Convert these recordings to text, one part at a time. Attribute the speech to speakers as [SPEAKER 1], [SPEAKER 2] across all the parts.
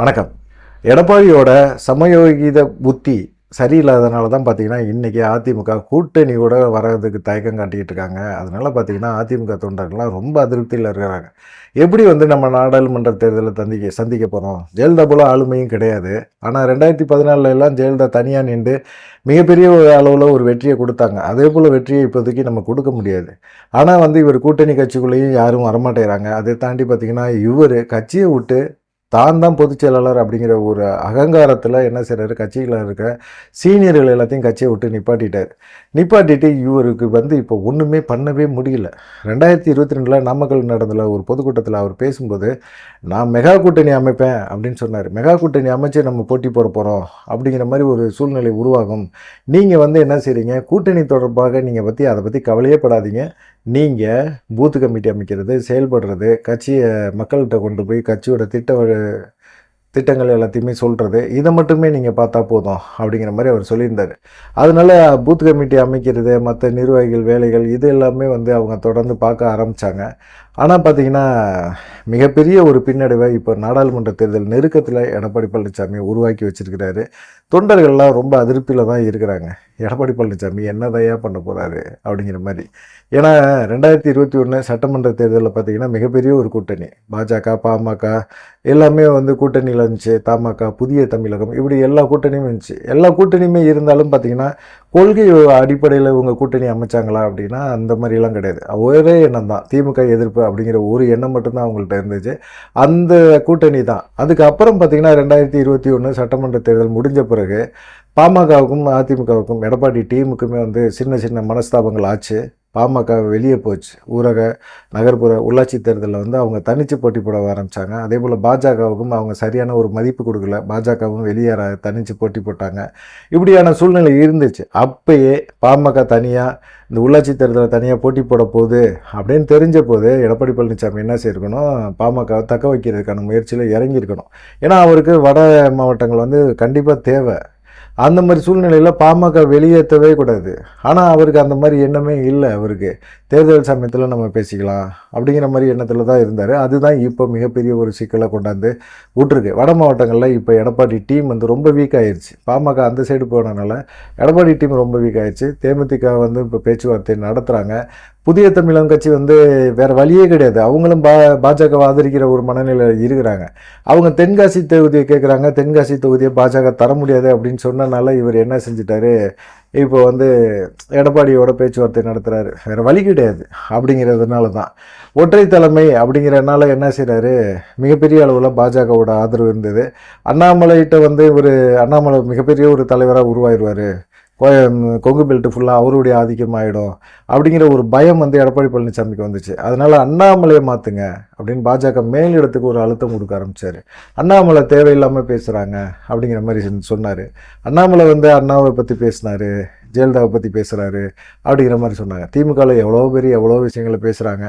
[SPEAKER 1] வணக்கம். எடப்பாடியோட சமயோகித புத்தி சரியில்லாதனால தான் பார்த்தீங்கன்னா இன்றைக்கி அதிமுக கூட்டணியோட வர்றதுக்கு தயக்கம் காட்டிக்கிட்டு இருக்காங்க. அதனால் பார்த்தீங்கன்னா அதிமுக தொண்டர்கள்லாம் ரொம்ப அதிருப்தியில் இருக்கிறாங்க. எப்படி வந்து நம்ம நாடாளுமன்ற தேர்தலை தந்திக்க சந்திக்க போகிறோம் ஜெயலலிதா போல ஆளுமையும் கிடையாது. ஆனால் ரெண்டாயிரத்தி பதினாலில் எல்லாம் ஜெயலலிதா தனியாக நின்று மிகப்பெரிய ஒரு அளவில் ஒரு வெற்றியை கொடுத்தாங்க. அதே போல் வெற்றியை இப்போதைக்கு நம்ம கொடுக்க முடியாது. ஆனால் வந்து இவர் கூட்டணி கட்சிக்குள்ளேயும் யாரும் வரமாட்டேறாங்க. அதை தாண்டி பார்த்திங்கன்னா இவர் கட்சியை விட்டு தான் தான் பொதுச் செயலாளர் அப்படிங்கிற ஒரு அகங்காரத்தில் என்ன செய்கிறாரு கட்சியில் இருக்க சீனியர்கள் எல்லாத்தையும் கட்சியை விட்டு நிப்பாட்டிட்டார். நிப்பாட்டிட்டு இவருக்கு வந்து இப்போ ஒன்றுமே பண்ணவே முடியல. ரெண்டாயிரத்தி இருபத்தி ரெண்டில் நாமக்கல் நடந்த ஒரு பொதுக்கூட்டத்தில் அவர் பேசும்போது நான் மெகா கூட்டணி அமைப்பேன் அப்படின்னு சொன்னார். மெகா கூட்டணி அமைச்சு நம்ம போட்டி போட போகிறோம் அப்படிங்கிற மாதிரி ஒரு சூழ்நிலை உருவாகும். நீங்கள் வந்து என்ன செய்கிறீங்க கூட்டணி தொடர்பாக நீங்கள் பற்றி அதை பற்றி கவலையே படாதீங்க. நீங்கள் பூத்து கமிட்டி அமைக்கிறது செயல்படுறது கட்சியை மக்கள்கிட்ட கொண்டு போய் கட்சியோட திட்ட திட்டங்கள் எல்லாத்தையுமே சொல்கிறது இதை மட்டுமே நீங்கள் பார்த்தா போதும் அப்படிங்கிற மாதிரி அவர் சொல்லியிருந்தார். அதனால பூத் கமிட்டி அமைக்கிறது மற்ற நிர்வாகிகள் வேலைகள் இது எல்லாமே வந்து அவங்க தொடர்ந்து பார்க்க ஆரம்பித்தாங்க ஆனால் பார்த்திங்கன்னா மிகப்பெரிய ஒரு பின்னடைவை இப்போ நாடாளுமன்ற தேர்தல் நெருக்கத்தில் எடப்பாடி பழனிசாமி உருவாக்கி வச்சுருக்கிறாரு. தொண்டர்கள்லாம் ரொம்ப அதிருப்தியில் தான் இருக்கிறாங்க. எடப்பாடி பழனிசாமி என்னதையா பண்ண போகிறாரு அப்படிங்கிற மாதிரி. ஏன்னா ரெண்டாயிரத்தி இருபத்தி ஒன்று சட்டமன்ற தேர்தலில் பார்த்தீங்கன்னா மிகப்பெரிய ஒரு கூட்டணி. பாஜக பாமக எல்லாமே வந்து கூட்டணியில் இருந்துச்சு. தமாக புதிய தமிழகம் இப்படி எல்லா கூட்டணியும் இருந்துச்சு. எல்லா கூட்டணியுமே இருந்தாலும் பார்த்தீங்கன்னா கொள்கை அடிப்படையில் இவங்க கூட்டணி அமைச்சாங்களா அப்படின்னா அந்த மாதிரிலாம் கிடையாது. ஒரே எண்ணம் தான். திமுக எதிர்ப்பு அப்படிங்கிற ஒரு எண்ணம் மட்டும்தான் அவங்கள்ட்ட இருந்துச்சு. அந்த கூட்டணி தான். அதுக்கு அப்புறம் ரெண்டாயிரத்தி இருபத்தி ஒன்று சட்டமன்ற தேர்தல் முடிஞ்ச பிறகு பாமகவுக்கும் அதிமுகவுக்கும் எடப்பாடி டீமுக்குமே வந்து சின்ன சின்ன மனஸ்தாபங்கள் ஆச்சு. பாமக வெளியே போச்சு. ஊரக நகர்ப்புற உள்ளாட்சி தேர்தலில் வந்து அவங்க தனிச்சு போட்டி போட ஆரம்பித்தாங்க அதே போல் பாஜகவுக்கும் அவங்க சரியான ஒரு மதிப்பு கொடுக்கல. பாஜகவும் வெளியேற தனிச்சு போட்டி போட்டாங்க. இப்படியான சூழ்நிலை இருந்துச்சு. அப்பயே பாமக தனியாக இந்த உள்ளாட்சி தேர்தலை தனியாக போட்டி போட போகுது அப்படின்னு தெரிஞ்ச போது எடப்பாடி பழனிசாமி என்ன செய்யிருக்கணும் பாமக தக்க வைக்கிறதுக்கான முயற்சியில் இறங்கியிருக்கணும். ஏன்னா அவருக்கு வட மாவட்டங்கள் வந்து கண்டிப்பாக தேவை. அந்த மாதிரி சூழ்நிலையில் பாமக வெளியேற்றவே கூடாது. ஆனால் அவருக்கு அந்த மாதிரி எண்ணமே இல்லை அவருக்கு. தேர்தல் சமயத்தில் நம்ம பேசிக்கலாம் அப்படிங்கிற மாதிரி எண்ணத்தில் தான் இருந்தார். அதுதான் இப்போ மிகப்பெரிய ஒரு சிக்கலை கொண்டாந்து விட்டுருக்கு. வட மாவட்டங்களில் இப்போ எடப்பாடி டீம் வந்து ரொம்ப வீக் ஆயிடுச்சு பாமக அந்த சைடு போனனால எடப்பாடி டீம் ரொம்ப வீக் ஆயிடுச்சு தேமுதிக வந்து இப்போ பேச்சுவார்த்தை நடத்துகிறாங்க புதிய தமிழகம் கட்சி வந்து வேறு வழியே கிடையாது. அவங்களும் பா பாஜக ஆதரிக்கிற ஒரு மனநிலையில் இருக்கிறாங்க. அவங்க தென்காசி தொகுதியை கேட்குறாங்க தென்காசி தொகுதியை பாஜக தர முடியாது அப்படின்னு சொன்னனால இவர் என்ன செஞ்சிட்டாரு? இப்போ வந்து எடப்பாடியோட பேச்சுவார்த்தை நடத்துகிறாரு வேறு வழி கிடையாது அப்படிங்கிறதுனால தான் ஒற்றை தலைமை அப்படிங்கிறனால என்ன செய்கிறாரு மிகப்பெரிய அளவில் பாஜகவோட ஆதரவு இருந்தது. அண்ணாமலைகிட்ட வந்து ஒரு அண்ணாமலை மிகப்பெரிய ஒரு தலைவராக உருவாயிருவார். கொங்கு பெல்ட் ஃபுல்லாக அவருடைய ஆதிக்கமாகிடும் அப்படிங்கிற ஒரு பயம் வந்து எடப்பாடி பழனிசாமிக்கு வந்துச்சு. அதனால் அண்ணாமலையை மாற்றுங்க அப்படின்னு பாஜக மேலிடத்துக்கு ஒரு அழுத்தம் கொடுக்க ஆரம்பிச்சார். அண்ணாமலை தேவையில்லாமல் பேசுகிறாங்க அப்படிங்கிற மாதிரி சொன்னார். அண்ணாமலை வந்து அண்ணாவை பற்றி பேசினார். ஜெயலலிதாவை பற்றி பேசுகிறாரு அப்படிங்கிற மாதிரி சொன்னாங்க. திமுகவில் எவ்வளோ பெரிய எவ்வளோ விஷயங்களை பேசுகிறாங்க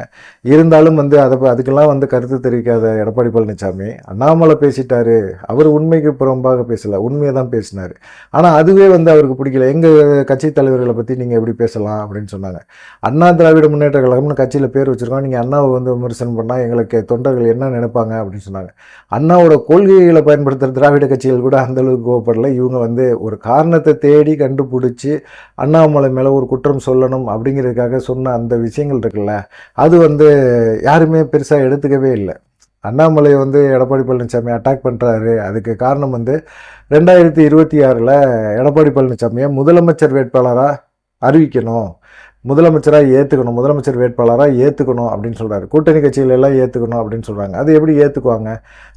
[SPEAKER 1] இருந்தாலும் வந்து அதை அதுக்கெல்லாம் வந்து கருத்து தெரிவிக்காத எடப்பாடி பழனிசாமி அண்ணாமலை பேசிட்டாரு. அவர் உண்மைக்கு புறம்பாக பேசலை உண்மையை தான் பேசினார். ஆனால் அதுவே வந்து அவருக்கு பிடிக்கல. எங்கள் கட்சி தலைவர்களை பற்றி நீங்கள் எப்படி பேசலாம் அப்படின்னு சொன்னாங்க. அண்ணா திராவிட முன்னேற்ற கழகம்னு கட்சியில் பேர் வச்சுருக்கோம். நீங்கள் அண்ணாவை வந்து விமர்சனம் பண்ணால் எங்களுக்கு தொண்டர்கள் என்ன நினைப்பாங்க அப்படின்னு சொன்னாங்க. அண்ணாவோட கொள்கைகளை பயன்படுத்துகிற திராவிட கட்சிகள் கூட அந்த அளவுக்கு கோவப்படல. இவங்க வந்து ஒரு காரணத்தை தேடி கண்டுபிடிச்சி அண்ணாமலை மேலே ஒரு குற்றம் சொல்லணும் அப்படிங்கிறதுக்காக சொன்ன அந்த விஷயங்கள் இருக்குல்ல அது வந்து யாருமே பெருசாக எடுத்துக்கவே இல்லை. அண்ணாமலை வந்து எடப்பாடி பழனிசாமி அட்டாக் பண்ணுறாரு அதுக்கு காரணம் வந்து ரெண்டாயிரத்தி இருபத்தி ஆறில் எடப்பாடி பழனிசாமியை முதலமைச்சர் வேட்பாளராக அறிவிக்கணும். முதலமைச்சராக ஏற்றுக்கணும் முதலமைச்சர் வேட்பாளராக ஏற்றுக்கணும் அப்படின்னு சொல்கிறாரு கூட்டணி கட்சிகள் எல்லாம் ஏற்றுக்கணும் அப்படின்னு சொல்கிறாங்க அது எப்படி ஏற்றுக்குவாங்க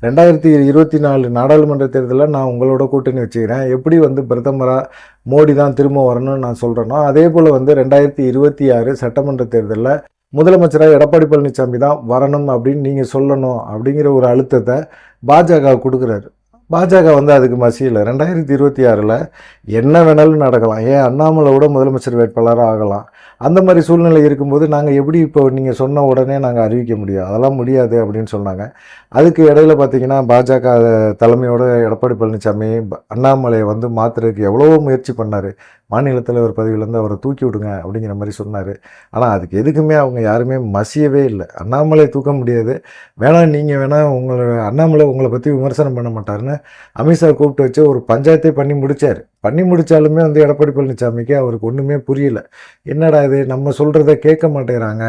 [SPEAKER 1] ரெண்டாயிரத்தி இருபத்தி நாலு நாடாளுமன்ற தேர்தலில் நான் உங்களோட கூட்டணி வச்சுக்கிறேன். எப்படி வந்து பிரதமராக மோடி தான் திரும்ப வரணும்னு நான் சொல்கிறேனோ அதே போல் வந்து ரெண்டாயிரத்தி இருபத்தி ஆறு சட்டமன்ற தேர்தலில் முதலமைச்சராக எடப்பாடி பழனிசாமி தான் வரணும் அப்படின்னு நீங்கள் சொல்லணும் அப்படிங்கிற ஒரு அழுத்தத்தை பாஜக கொடுக்குறாரு. பாஜக வந்து அதுக்கு மசியல. ரெண்டாயிரத்தி இருபத்தி ஆறில் என்ன வேணாலும் நடக்கலாம். ஏன்? அண்ணாமலை கூட முதலமைச்சர் வேட்பாளராக ஆகலாம். அந்த மாதிரி சூழ்நிலை இருக்கும்போது நாங்கள் எப்படி இப்போ நீங்கள் சொன்ன உடனே நாங்கள் அறிவிக்க முடியும்? அதெல்லாம் முடியாது அப்படின்னு சொன்னாங்க. அதுக்கு இடையில பார்த்தீங்கன்னா பாஜக தலைமையோட எடப்பாடி பழனிசாமி அண்ணாமலையை வந்து மாற்றுறதுக்கு எவ்வளவோ முயற்சி பண்ணார். மாநில தலைவர் பதவியிலேருந்து அவரை தூக்கி விடுங்க அப்படிங்கிற மாதிரி சொன்னார். ஆனால் அதுக்கு எதுக்குமே அவங்க யாருமே மசியவே இல்லை. அண்ணாமலை தூக்க முடியாது. வேணாம் நீங்கள் வேணால் உங்களை அண்ணாமலை உங்களை பற்றி விமர்சனம் பண்ண மாட்டாருன்னு அமித்ஷா கூப்பிட்டு வச்சு ஒரு பஞ்சாயத்தே பண்ணி முடிச்சார். பண்ணி முடித்தாலுமே வந்து எடப்பாடி பழனிசாமிக்கு அவருக்கு ஒன்றுமே புரியல. என்னடா இது நம்ம சொல்கிறத கேட்க மாட்டேங்கிறாங்க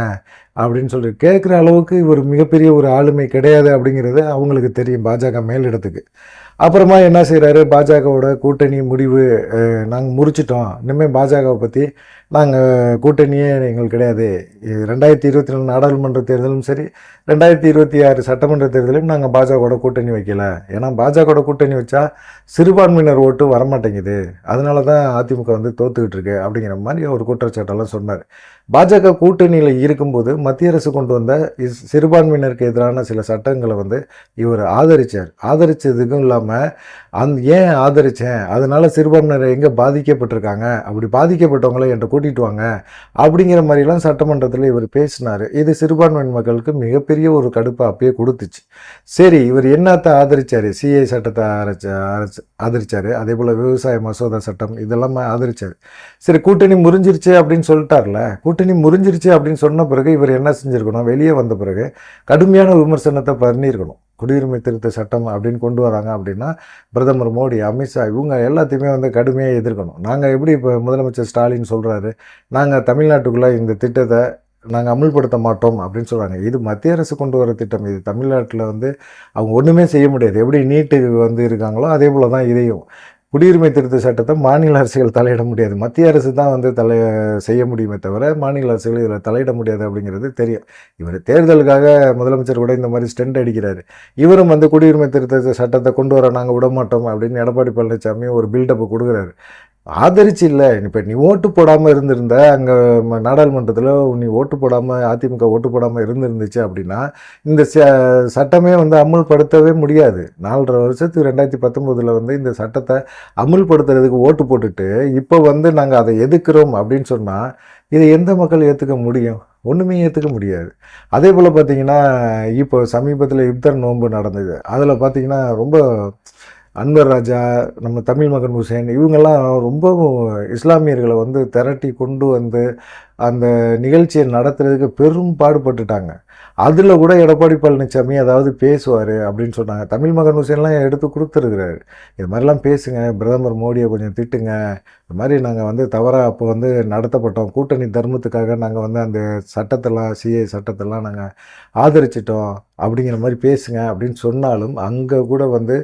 [SPEAKER 1] அப்படின்னு சொல்லி கேட்குற அளவுக்கு இவர் மிகப்பெரிய ஒரு ஆளுமை கிடையாது அப்படிங்கிறது அவங்களுக்கு தெரியும் பாஜக மேலிடத்துக்கு அப்புறமா என்ன செய்கிறாரு பாஜகவோட கூட்டணி முடிவு நாங்கள் முறிச்சிட்டோம். இனிமேல் பாஜகவை பற்றி நாங்கள் கூட்டணியே எங்களுக்கு கிடையாது. ரெண்டாயிரத்தி இருபத்தி நாலு நாடாளுமன்ற தேர்தலும் சரி ரெண்டாயிரத்தி இருபத்தி ஆறு சட்டமன்ற தேர்தலும் நாங்கள் பாஜகவோட கூட்டணி வைக்கல. ஏன்னா பாஜகவோட கூட்டணி வச்சா சிறுபான்மையினர் ஓட்டு வரமாட்டேங்குது. அதனால தான் அதிமுக வந்து தோத்துக்கிட்டு இருக்கு அப்படிங்கிற மாதிரி ஒரு குற்றச்சாட்டெல்லாம் சொன்னார். பாஜக கூட்டணியில் இருக்கும்போது மத்திய அரசு கொண்டு வந்த இஸ்- சிறுபான்மையினருக்கு எதிரான சில சட்டங்களை வந்து இவர் ஆதரித்தார் ஆதரித்ததுக்கும் இல்லாமல் அந் ஏன் ஆதரித்தேன் அதனால சிறுபான்மையினர் எங்கே பாதிக்கப்பட்டிருக்காங்க? அப்படி பாதிக்கப்பட்டவங்கள என்கிட்ட கூட்டிகிட்டு வாங்க. அப்படிங்கிற மாதிரிலாம் சட்டமன்றத்தில் இவர் பேசினார். இது சிறுபான்மையின் மக்களுக்கு மிகப்பெரிய ஒரு கடுப்பை அப்பயே கொடுத்துச்சு. சரி இவர் என்னத்தை ஆதரிச்சார்? சிஏ சட்டத்தை அரைச்ச ஆதரித்தார் ஆதரிச்சார். அதே போல் விவசாய மசோதா சட்டம் இதெல்லாம் ஆதரித்தார் சரி கூட்டணி முறிஞ்சிருச்சு அப்படின்னு சொல்லிட்டார்ல. கூட்டணி முறிஞ்சிருச்சு அப்படின்னு சொன்ன பிறகு இவர் என்ன செஞ்சுருக்கணும்? வெளியே வந்த பிறகு கடுமையான விமர்சனத்தை பண்ணியிருக்கணும். குடியுரிமை திருத்த சட்டம் அப்படின்னு கொண்டு வராங்க அப்படின்னா பிரதமர் மோடி அமித்ஷா இவங்க எல்லாத்தையுமே வந்து கடுமையாக எதிர்க்கணும். நாங்கள் எப்படி இப்போ முதலமைச்சர் ஸ்டாலின் சொல்கிறாரு நாங்கள் தமிழ்நாட்டுக்குள்ளே இந்த திட்டத்தை நாங்கள் அமுல்படுத்த மாட்டோம் அப்படின்னு சொல்கிறாங்க இது மத்திய அரசு கொண்டு வர திட்டம். இது தமிழ்நாட்டில் வந்து அவங்க ஒன்றுமே செய்ய முடியாது. எப்படி நீட்டு வந்து இருக்காங்களோ அதே போல் தான் இதையும். குடியுரிமை திருத்த சட்டத்தை மாநில அரசுகள் தலையிட முடியாது. மத்திய அரசு தான் வந்து தலை செய்ய முடியுமே தவிர மாநில அரசுகள் இதில் தலையிட முடியாது அப்படிங்கிறது தெரியும். இவர் தேர்தலுக்காக முதலமைச்சர் கூட இந்த மாதிரி ஸ்டெண்ட் அடிக்கிறாரு. இவரும் வந்து குடியுரிமை திருத்த சட்டத்தை கொண்டு வர நாங்கள் விட மாட்டோம் அப்படின்னு எடப்பாடி பழனிசாமி ஒரு பில்டப்பு கொடுக்குறாரு. ஆதரிச்சு இல்லை. இப்போ நீ ஓட்டு போடாமல் இருந்திருந்த அங்கே நாடாளுமன்றத்தில் நீ ஓட்டு போடாமல் அதிமுக ஓட்டு போடாமல் இருந்திருந்துச்சு அப்படின்னா இந்த ச- சட்டமே வந்து அமுல்படுத்தவே முடியாது. நாலரை வருஷத்துக்கு ரெண்டாயிரத்தி பத்தொம்போதில் வந்து இந்த சட்டத்தை அமுல்படுத்துறதுக்கு ஓட்டு போட்டுட்டு இப்போ வந்து நாங்கள் அதை எதுக்குறோம் அப்படின்னு சொன்னால் இதை எந்த மக்கள் ஏற்றுக்க முடியும்? ஒன்றுமே ஏற்றுக்க முடியாது. அதே போல் பார்த்திங்கன்னா இப்போ சமீபத்தில் இப்தர் நோன்பு நடந்தது. அதில் பார்த்தீங்கன்னா ரொம்ப அன்வர் ராஜா நம்ம தமிழ் மகன் ஹுசேன் இவங்கெல்லாம் ரொம்ப இஸ்லாமியர்களை வந்து திரட்டி கொண்டு வந்து அந்த நிகழ்ச்சியை நடத்துறதுக்கு பெரும் பாடுபட்டுட்டாங்க. அதில் கூட எடப்பாடி பழனிசாமி அதாவது பேசுவார் அப்படின்னு சொன்னாங்க. தமிழ் மகன் ஹுசேன்லாம் எடுத்து கொடுத்துருக்குறாரு. இது மாதிரிலாம் பேசுங்க பிரதமர் மோடியை கொஞ்சம் திட்டுங்க. இது மாதிரி நாங்கள் வந்து தவறாக அப்போ வந்து நடத்தப்பட்டோம். கூட்டணி தர்மத்துக்காக நாங்கள் வந்து அந்த சட்டத்தெல்லாம் சிஏ சட்டத்தெல்லாம் நாங்கள் ஆதரிச்சிட்டோம். அப்படிங்கிற மாதிரி பேசுங்க அப்படின்னு சொன்னாலும் அங்கே கூட வந்து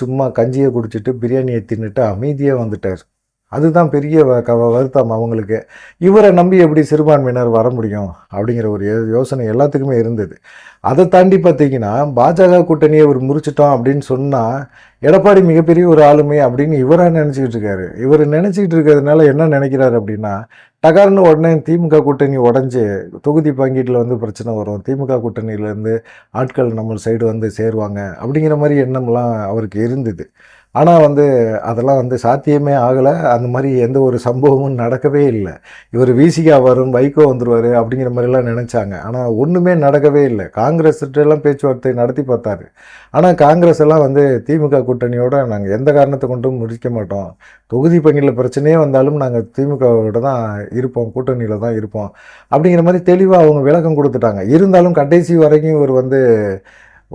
[SPEAKER 1] சும்மா கஞ்சியை குடிச்சிட்டு பிரியாணியை தின்னுட்டு அமைதியாக வந்துட்டார். அதுதான் பெரிய வ- க- வருத்தம் அவங்களுக்கு. இவரை நம்பி எப்படி சிறுபான்மையினர் வர முடியும் அப்படிங்கிற ஒரு யோசனை எல்லாத்துக்குமே இருந்தது. அதை தாண்டி பார்த்தீங்கன்னா பாஜக கூட்டணியை இவர் முறிச்சிட்டோம் அப்படின்னு சொன்னால் எடப்பாடி மிகப்பெரிய ஒரு ஆளுமை அப்படின்னு இவராக நினச்சிக்கிட்டு இருக்காரு. இவர் நினச்சிக்கிட்டு இருக்கிறதுனால என்ன நினைக்கிறாரு அப்படின்னா டகார்னு உடனே திமுக கூட்டணி உடஞ்சி தொகுதி பங்கீட்டில் வந்து பிரச்சனை வரும். திமுக கூட்டணியிலேருந்து ஆட்கள் நம்ம சைடு வந்து சேருவாங்க அப்படிங்கிற மாதிரி எண்ணம்லாம் அவருக்கு இருந்தது. ஆனால் வந்து அதெல்லாம் வந்து சாத்தியமே ஆகலை. அந்த மாதிரி எந்த ஒரு சம்பவமும் நடக்கவே இல்லை. இவர் விசிகா வரும் வைகோ வந்துடுவார் அப்படிங்கிற மாதிரிலாம் நினச்சாங்க. ஆனால் ஒன்றுமே நடக்கவே இல்லை. காங்கிரஸ்கிட்ட எல்லாம் பேச்சுவார்த்தை நடத்தி பார்த்தாரு. ஆனால் காங்கிரஸ் எல்லாம் வந்து திமுக கூட்டணியோட நாங்கள் எந்த காரணத்தை கொண்டும் முடிக்க மாட்டோம். தொகுதி பங்கில் பிரச்சனையே வந்தாலும் நாங்கள் திமுகவோட தான் இருப்போம். கூட்டணியில் தான் இருப்போம். அப்படிங்கிற மாதிரி தெளிவாக அவங்க விளக்கம் கொடுத்துட்டாங்க. இருந்தாலும் கடைசி வரைக்கும் இவர் வந்து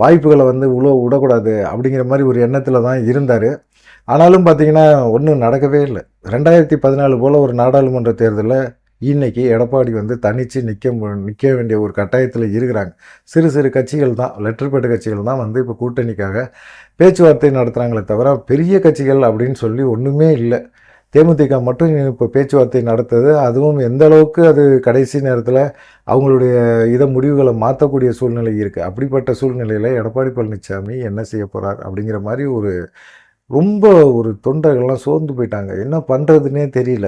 [SPEAKER 1] வாய்ப்புகளை வந்து உழ விடக்கூடாது அப்படிங்கிற மாதிரி ஒரு எண்ணத்தில் தான் இருந்தார். ஆனாலும் பார்த்தீங்கன்னா ஒன்றும் நடக்கவே இல்லை. ரெண்டாயிரத்தி பதினாலு போல் ஒரு நாடாளுமன்ற தேர்தலில் இன்னைக்கு எடப்பாடி வந்து தனித்து நிற்க நிற்க வேண்டிய ஒரு கட்டாயத்தில் இருக்கிறாங்க. சிறு சிறு கட்சிகள் தான் லெட்டர்பேட்டு கட்சிகள் தான் வந்து இப்போ கூட்டணிக்காக பேச்சுவார்த்தை நடத்துகிறாங்களே தவிர பெரிய கட்சிகள் அப்படின்னு சொல்லி ஒன்றுமே இல்லை. தேமுதிக மட்டும் இப்போ பேச்சுவார்த்தை நடத்துது. அதுவும் எந்த அளவுக்கு அது கடைசி நேரத்தில் அவங்களுடைய இதை முடிவுகளை மாற்றக்கூடிய சூழ்நிலை இருக்குது அப்படிப்பட்ட சூழ்நிலையில் எடப்பாடி பழனிசாமி என்ன செய்ய போகிறார் அப்படிங்கிற மாதிரி ஒரு ரொம்ப ஒரு தொண்டர்கள்லாம் சோர்ந்து போயிட்டாங்க. என்ன பண்ணுறதுனே தெரியல.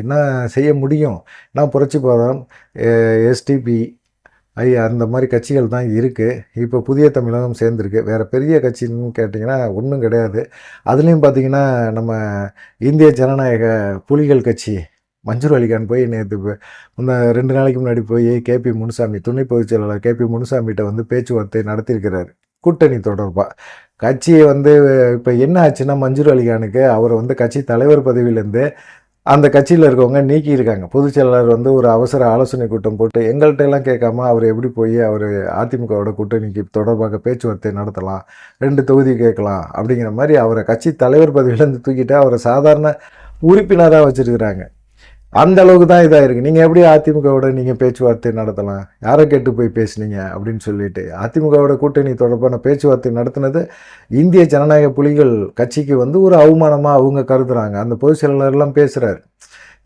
[SPEAKER 1] என்ன செய்ய முடியும்? நான் புரட்சி பாதம் எஸ்டிபி ஐயா அந்த மாதிரி கட்சிகள் தான் இருக்குது இப்போ புதிய தமிழகம் சேர்ந்துருக்கு. வேறு பெரிய கட்சின்னு கேட்டிங்கன்னா ஒன்றும் கிடையாது. அதுலேயும் பார்த்தீங்கன்னா நம்ம இந்திய ஜனநாயக புலிகள் கட்சி மஞ்சூர் அலிகான் போய் நேற்று முன்ன ரெண்டு நாளைக்கு முன்னாடி போய் கேபி முனுசாமி துணை பொதுச் செயலாளர் கேபி முனுசாமிகிட்ட வந்து பேச்சுவார்த்தை நடத்தியிருக்கிறார். கூட்டணி தொடர்பாக கட்சியை வந்து இப்போ என்ன ஆச்சுன்னா மஞ்சூர் அலிகானுக்கு அவரை வந்து கட்சி தலைவர் பதவியிலேருந்து அந்த கட்சியில் இருக்கவங்க நீக்கியிருக்காங்க பொதுச்செயலாளர் பொதுச் செயலாளர் வந்து ஒரு அவசர ஆலோசனை கூட்டம் போட்டு எங்கள்கிட்ட எல்லாம் கேட்காம அவர் எப்படி போய் அவர் அதிமுகவோட கூட்டணிக்கு தொடர்பாக பேச்சுவார்த்தை நடத்தலாம் ரெண்டு தொகுதி கேட்கலாம் அப்படிங்கிற மாதிரி அவரை கட்சி தலைவர் பதவியிலேருந்து தூக்கிட்டு அவரை சாதாரண உறுப்பினராக வச்சுருக்கிறாங்க. அந்த அளவுக்கு தான் இதாக இருக்குது நீங்கள் எப்படி அதிமுகவோட நீங்கள் பேச்சுவார்த்தை நடத்தலாம்? யாரை கேட்டு போய் பேசுனீங்க? அப்படின்னு சொல்லிட்டு. அதிமுகவோட கூட்டணி தொடர்பான பேச்சுவார்த்தை நடத்தினது இந்திய ஜனநாயக புலிகள் கட்சிக்கு வந்து ஒரு அவமானமாக அவங்க கருதுகிறாங்க அந்த பொதுச் செயலாளர்லாம் பேசுகிறாரு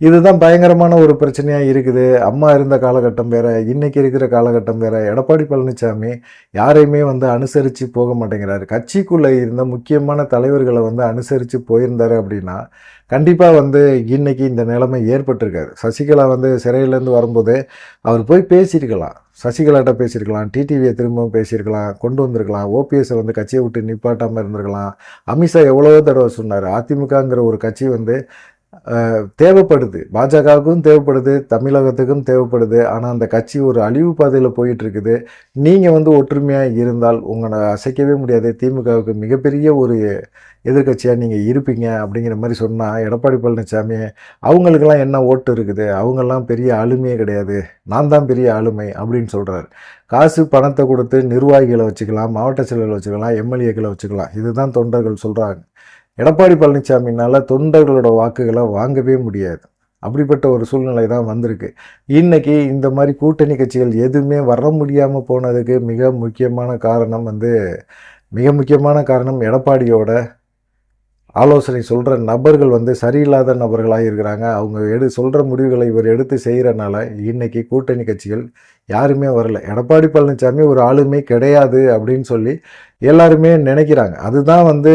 [SPEAKER 1] இதுதான் பயங்கரமான ஒரு பிரச்சனையாக இருக்குது. அம்மா இருந்த காலகட்டம் வேறு இன்றைக்கி இருக்கிற காலகட்டம் வேறு. எடப்பாடி பழனிசாமி யாரையுமே வந்து அனுசரித்து போக மாட்டேங்கிறாரு. கட்சிக்குள்ளே இருந்த முக்கியமான தலைவர்களை வந்து அனுசரித்து போயிருந்தார் அப்படின்னா கண்டிப்பாக வந்து இன்னைக்கு இந்த நிலைமை ஏற்பட்டிருக்காரு சசிகலா வந்து சிறையிலேருந்து வரும்போது அவர் போய் பேசியிருக்கலாம். சசிகலாட்ட பேசியிருக்கலாம். டிடிவியை திரும்பவும் பேசியிருக்கலாம். கொண்டு வந்திருக்கலாம். ஓபிஎஸ்ஸை வந்து கட்சியை விட்டு நிப்பாட்டாமல் இருந்திருக்கலாம். அமித்ஷா எவ்வளவோ தடவை சொன்னார். அதிமுகங்கிற ஒரு கட்சி வந்து தேவைப்படுது. பாஜகவுக்கும் தேவைப்படுது தமிழகத்துக்கும் தேவைப்படுது. ஆனால் அந்த கட்சி ஒரு அழிவு பாதையில் போயிட்டுருக்குது. நீங்கள் வந்து ஒற்றுமையாக இருந்தால் உங்களை அசைக்கவே முடியாது. திமுகவுக்கு மிகப்பெரிய ஒரு எதிர்க்கட்சியாக நீங்கள் இருப்பீங்க அப்படிங்கிற மாதிரி சொன்னால் எடப்பாடி பழனிசாமி அவங்களுக்கெல்லாம் என்ன ஓட்டு இருக்குது? அவங்கெல்லாம் பெரிய ஆளுமையே கிடையாது. நான் தான் பெரிய ஆளுமை அப்படின்னு சொல்கிறாரு காசு பணத்தை கொடுத்து நிர்வாகிகளை வச்சுக்கலாம் மாவட்ட செயலர்களை வச்சுக்கலாம் எம்எல்ஏக்களை வச்சுக்கலாம். இதுதான் தொண்டர்கள் சொல்கிறாங்க எடப்பாடி பழனிசாமினால் தொண்டர்களோட வாக்குகளை வாங்கவே முடியாது. அப்படிப்பட்ட ஒரு சூழ்நிலை தான் வந்திருக்கு. இன்றைக்கி இந்த மாதிரி கூட்டணி கட்சிகள் எதுவுமே வர முடியாமல் போனதுக்கு மிக முக்கியமான காரணம் வந்து மிக முக்கியமான காரணம் எடப்பாடியோட ஆலோசனை சொல்கிற நபர்கள் வந்து சரியில்லாத நபர்களாக இருக்கிறாங்க. அவங்க எடு சொல்கிற முடிவுகளை இவர் எடுத்து செய்கிறனால இன்னைக்கு கூட்டணி கட்சிகள் யாருமே வரல. எடப்பாடி பழனிசாமி ஒரு ஆளுமே கிடையாது அப்படின்னு சொல்லி எல்லாருமே நினைக்கிறாங்க. அதுதான் வந்து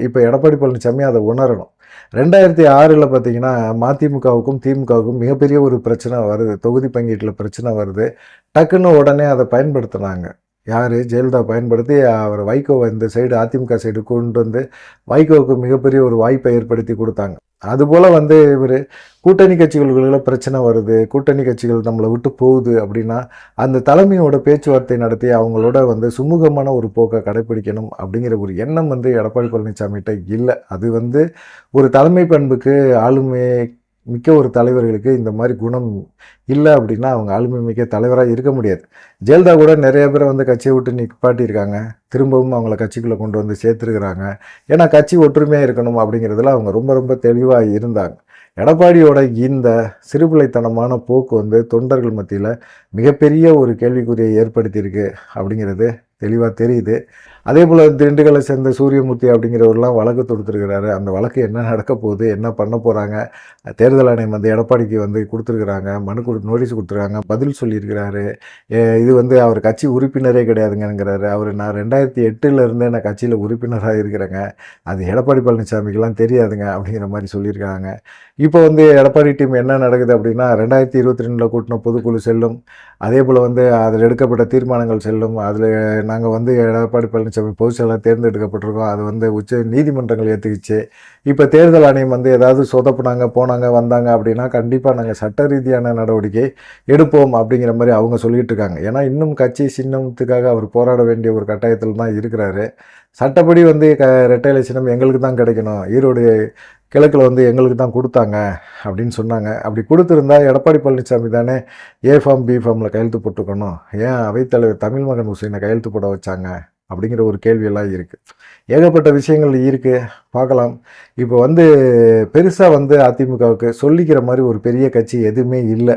[SPEAKER 1] இப்போ எடப்பாடி பழனிசாமி அதை உணரணும். ரெண்டாயிரத்தி ஆறில் பார்த்தீங்கன்னா மதிமுகவுக்கும் திமுகவுக்கும் மிகப்பெரிய ஒரு பிரச்சனை வருது. தொகுதி பங்கீட்டில் பிரச்சனை வருது. டக்குன்னு உடனே அதை பயன்படுத்தினாங்க. யார்? ஜெயலலிதா பயன்படுத்தி அவர் வைகோவை இந்த சைடு அதிமுக சைடு கொண்டு வந்து வைகோவுக்கு மிகப்பெரிய ஒரு வாய்ப்பை ஏற்படுத்தி கொடுத்தாங்க. அதுபோல் வந்து இவர் கூட்டணி கட்சிகளுக்குள்ள பிரச்சனை வருது. கூட்டணி கட்சிகள் நம்மளை விட்டு போகுது அப்படின்னா அந்த தலைமையோட பேச்சுவார்த்தை நடத்தி அவங்களோட வந்து சுமூகமான ஒரு போக்கை கடைப்பிடிக்கணும் அப்படிங்கிற ஒரு எண்ணம் வந்து எடப்பாடி பழனிசாமிகிட்ட இல்லை. அது வந்து ஒரு தலைமை பண்புக்கு ஆளுமை மிக்க ஒரு தலைவர்களுக்கு இந்த மாதிரி குணம் இல்லை அப்படின்னா அவங்க ஆளுமை மிக்க தலைவராக இருக்க முடியாது. ஜெயலலிதா கூட நிறைய பேரை வந்து கட்சியை விட்டு நிப்பாட்டியிருக்காங்க. திரும்பவும் அவங்கள கட்சிக்குள்ளே கொண்டு வந்து சேர்த்துருக்குறாங்க. ஏன்னா கட்சி ஒற்றுமையாக இருக்கணும் அப்படிங்கிறதுல அவங்க ரொம்ப ரொம்ப தெளிவாக இருந்தாங்க. எடப்பாடியோட இந்த சிறுபிள்ளைத்தனமான போக்கு வந்து தொண்டர்கள் மத்தியில் மிகப்பெரிய ஒரு கேள்விக்குறியை ஏற்படுத்தியிருக்கு அப்படிங்கிறது தெளிவாக தெரியுது. அதே போல் திண்டுக்கலை சேர்ந்த சூரியமூர்த்தி அப்படிங்கிறவரெலாம் வழக்கு தொடுத்துருக்கிறாரு. அந்த வழக்கு என்ன நடக்க போகுது என்ன பண்ண போகிறாங்க தேர்தல் ஆணையம் வந்து எடப்பாடிக்கு வந்து கொடுத்துருக்குறாங்க மனு கொடு நோட்டீஸ் கொடுத்துருக்காங்க பதில் சொல்லியிருக்கிறாரு. இது வந்து அவர் கட்சி உறுப்பினரே கிடையாதுங்கிறாரு. அவர் நான் ரெண்டாயிரத்தி எட்டுலேருந்தே நான் கட்சியில் உறுப்பினராக இருக்கிறேங்க. அது எடப்பாடி பழனிசாமிக்கெலாம் தெரியாதுங்க அப்படிங்கிற மாதிரி சொல்லியிருக்காங்க. இப்போ வந்து எடப்பாடி டீம் என்ன நடக்குது அப்படின்னா ரெண்டாயிரத்தி இருபத்தி ரெண்டில் கூட்டின பொதுக்குழு செல்லும். அதே போல் வந்து அதில் எடுக்கப்பட்ட தீர்மானங்கள் செல்லும். அதில் நாங்கள் வந்து எடப்பாடி பழனிசாமி பொதுச் செயலாளர் தேர்ந்தெடுக்கப்பட்டிருக்கோம். அது வந்து உச்ச நீதிமன்றங்கள் ஏற்றுக்கிச்சு இப்போ தேர்தல் ஆணையம் வந்து ஏதாவது சொதப்புனாங்க போனாங்க வந்தாங்க அப்படின்னா கண்டிப்பாக நாங்கள் சட்ட ரீதியான நடவடிக்கை எடுப்போம் அப்படிங்கிற மாதிரி அவங்க சொல்லிகிட்டு இருக்காங்க. ஏன்னா இன்னும் கட்சி சின்னத்துக்காக அவர் போராட வேண்டிய ஒரு கட்டாயத்தில் தான் இருக்கிறாரு. சட்டப்படி வந்து க ரெட்டைலை சின்னம் எங்களுக்கு தான் கிடைக்கணும். ஈரோடு கிழக்கில் வந்து எங்களுக்கு தான் கொடுத்தாங்க அப்படின்னு சொன்னாங்க. அப்படி கொடுத்துருந்தா எடப்பாடி பழனிசாமி தானே ஏ ஃபார்ம் பி ஃபார்மில் கையெழுத்து போட்டுக்கணும். ஏன் அவைத்தலைவர் தமிழ் மகன் ஹுசைனை கையெழுத்து போட வச்சாங்க? அப்படிங்கிற ஒரு கேள்வியெல்லாம் இருக்குது ஏகப்பட்ட விஷயங்கள் இருக்குது பார்க்கலாம். இப்போ வந்து பெருசாக வந்து அதிமுகவுக்கு சொல்லிக்கிற மாதிரி ஒரு பெரிய கட்சி எதுவுமே இல்லை.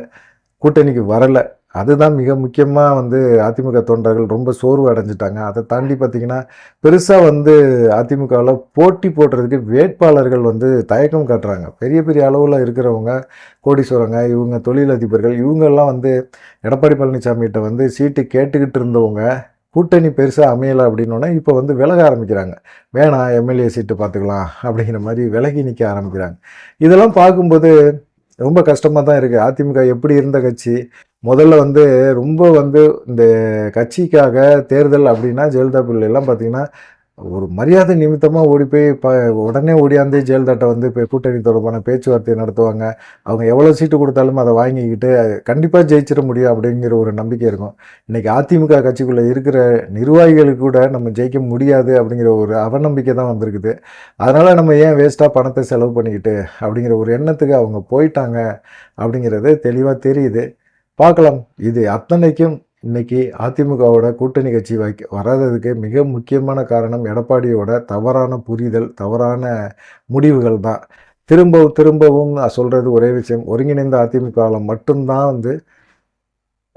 [SPEAKER 1] கூட்டணிக்கு வரலை. அதுதான் மிக முக்கியமாக வந்து அதிமுக தொண்டர்கள் ரொம்ப சோர்வு அடைஞ்சிட்டாங்க. அதை தாண்டி பார்த்தீங்கன்னா பெருசாக வந்து அதிமுகவில் போட்டி போடுறதுக்கு வேட்பாளர்கள் வந்து தயக்கம் காட்டுறாங்க. பெரிய பெரிய அளவில் இருக்கிறவங்க கோடீஸ்வரங்க இவங்க தொழிலதிபர்கள் இவங்கெல்லாம் வந்து எடப்பாடி பழனிசாமிகிட்ட வந்து சீட்டு கேட்டுக்கிட்டு இருந்தவங்க கூட்டணி பெருசாக அமையலை அப்படின்னோடனே இப்போ வந்து விலக ஆரம்பிக்கிறாங்க. வேணாம் எம்எல்ஏ சீட்டு பார்த்துக்கலாம் அப்படிங்கிற மாதிரி விலகி நிற்க ஆரம்பிக்கிறாங்க. இதெல்லாம் பார்க்கும்போது ரொம்ப கஷ்டமாக தான் இருக்குது அதிமுக எப்படி இருந்த கட்சி முதல்ல வந்து ரொம்ப வந்து இந்த கட்சிக்காக தேர்தல் அப்படின்னா ஜெயலலிதா பிள்ளை எல்லாம் பார்த்தீங்கன்னா ஒரு மரியாதை நிமித்தமாக ஓடி போய் ப உடனே ஓடியாந்து ஜெயலலிதாட்டை வந்து இப்போ கூட்டணி தொடர்பான பேச்சுவார்த்தை நடத்துவாங்க. அவங்க எவ்வளோ சீட்டு கொடுத்தாலும் அதை வாங்கிக்கிட்டு கண்டிப்பாக ஜெயிச்சிட முடியும் அப்படிங்கிற ஒரு நம்பிக்கை இருக்கும். இன்றைக்கி அதிமுக கட்சிக்குள்ளே இருக்கிற நிர்வாகிகளுக்கு கூட நம்ம ஜெயிக்க முடியாது அப்படிங்கிற ஒரு அவநம்பிக்கை தான் வந்திருக்குது. அதனால் நம்ம ஏன் வேஸ்ட்டாக பணத்தை செலவு பண்ணிக்கிட்டு அப்படிங்கிற ஒரு எண்ணத்துக்கு அவங்க போயிட்டாங்க அப்படிங்கிறது தெளிவாக தெரியுது. பார்க்கலாம். இது அத்தனைக்கும் இன்னைக்கு அதிமுகவோட கூட்டணி கட்சி வைக்க வராததுக்கு மிக முக்கியமான காரணம் எடப்பாடியோட தவறான புரிதல் தவறான முடிவுகள் தான். திரும்ப திரும்பவும் நான் சொல்கிறது ஒரே விஷயம். ஒருங்கிணைந்த அதிமுகவில் மட்டும்தான் வந்து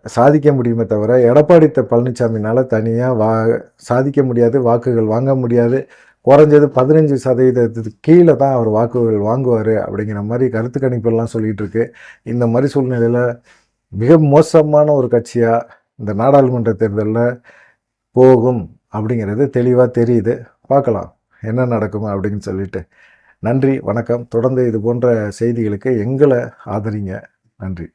[SPEAKER 1] சாதிக்க முடியுமே தவிர எடப்பாடி த- தனியாக வா சாதிக்க முடியாது வாக்குகள் வாங்க முடியாது. குறைஞ்சது பதினஞ்சு சதவீதத்துக்கு கீழே தான் அவர் வாக்குகள் வாங்குவார் அப்படிங்கிற மாதிரி கருத்து கணிப்பெல்லாம் சொல்லிகிட்டு இருக்கு. இந்த மாதிரி சூழ்நிலையில் மிக மோசமான ஒரு கட்சியாக இந்த நாடாளுமன்ற தேர்தலில் போகும் அப்படிங்கிறது தெளிவாக தெரியுது. பார்க்கலாம். என்ன நடக்கும் அப்படின்னு சொல்லிட்டு. நன்றி வணக்கம். தொடர்ந்து இது போன்ற செய்திகளுக்கு எங்களை ஆதரிங்க. நன்றி.